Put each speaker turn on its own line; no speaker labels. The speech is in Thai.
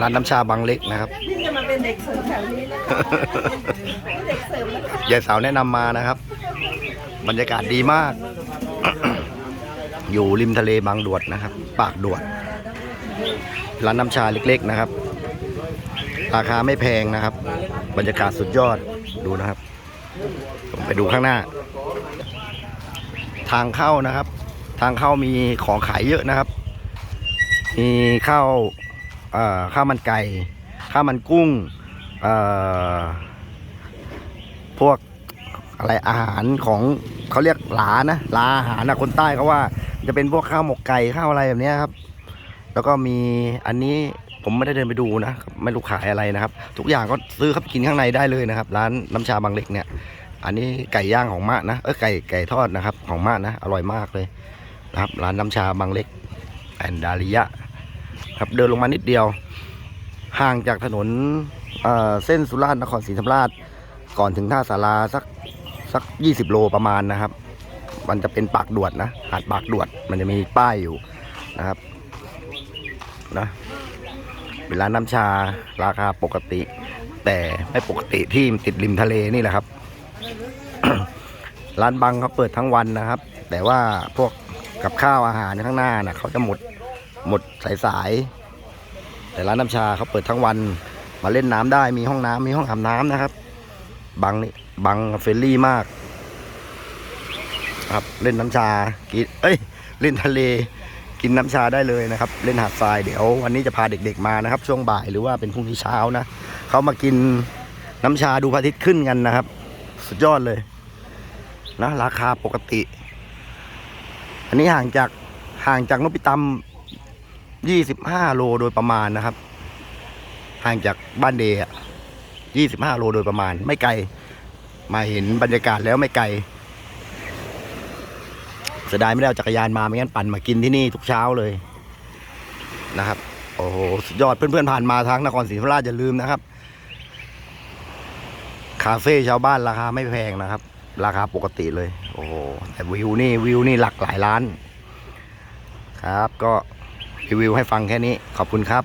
ร้านน้ำชาบางเล็กนะครับ
นี่จะมาเป็นเด็กเสิร์ฟแถวนี้นะคะเด็กเสิร์ฟแล้วค่ะ
ยายสาวแนะนำมานะครับ บรรยากาศดีมาก อยู่ริมทะเลบางดวดนะครับ ปากดวด ร้านน้ำชาเล็ก ๆนะครับ ราคาไม่แพงนะครับ บรรยากาศสุดยอดดูนะครับผมไปดูข้างหน้า ทางเข้านะครับ ทางเข้ามีของขายเยอะนะครับ มีข้าวข้าวมันไก่ ข้าวมันกุ้งพวกอะไรอาหารของเขาเรียกหลานะหลาอาหารนะคนใต้เขาว่า จะเป็นพวกข้าวหมกไก่ข้าวอะไรแบบนี้ครับ แล้วก็มีอันนี้ผมไม่ได้เดินไปดูนะไม่รู้ขายอะไรนะครับ ทุกอย่างก็ซื้อเข้าไปกินข้างในได้เลยนะครับ ร้านน้ำชาบางเล็กเนี่ย อันนี้ไก่ย่างของมะนะเออไก่ไก่ทอดนะครับ ของมะนะอร่อยมากเลย นะครับร้านน้ำชาบางเล็กแอนดาริยะครับเดินลงมานิดเดียว ห่างจากถนนเเส้นสุราษฎร์นครศรีธรรมราช ก่อนถึงท่าสาราสักสักยี่สิบโลประมาณนะครับ มันจะเป็นปากดวดนะหาดปากดวด มันจะมีป้ายอยู่นะครับนะเป็นร้านน้ำชาราคาปกติ แต่ไม่ปกติที่ติดริมทะเลนี่แหละครับ ร้านบังเขาเปิดทั้งวันนะครับ แต่ว่าพวก กับข้าวอาหารข้างหน้าน่ะเขาจะหมดหมดสายๆแต่ร้านน้ำชาเขาเปิดทั้งวันมาเล่นน้ำได้มีห้องน้ำมีห้องอาบน้ำนะครับ บังนี่บังเฟรลี่มาก ครับเล่นน้ำชากินเอ้ยเล่นทะเลกินน้ำชาได้เลยนะครับ เล่นหาดทรายเดี๋ยววันนี้จะพาเด็กๆมานะครับ ช่วงบ่ายหรือว่าเป็นพรุ่งนี้เช้านะเขามากินน้ำชาดูพระอาทิตย์ขึ้นกันนะครับ สุดยอดเลย นะ ราคาปกติ อันนี้ห่างจากห่างจากนพิตำยี่สิบห้าโลโดยประมาณนะครับ ห่างจากบ้านเดย์ยี่สิบห้าโลโดยประมาณ ไม่ไกล มาเห็นบรรยากาศแล้วไม่ไกลเสียดายไม่ได้เอาจักรยานมาไม่งั้นปั่นมากินที่นี่ทุกเช้าเลยนะครับ โอ้โหสุดยอดเพื่อนๆผ่านมาทางนครศรีธรรมราชอย่าลืมนะครับ คาเฟ่ชาวบ้านราคาไม่แพงนะครับ ราคาปกติเลย โอ้โหแต่วิวนี่วิวนี่หลักหลายล้าน ครับก็รีวิวให้ฟังแค่นี้ขอบคุณครับ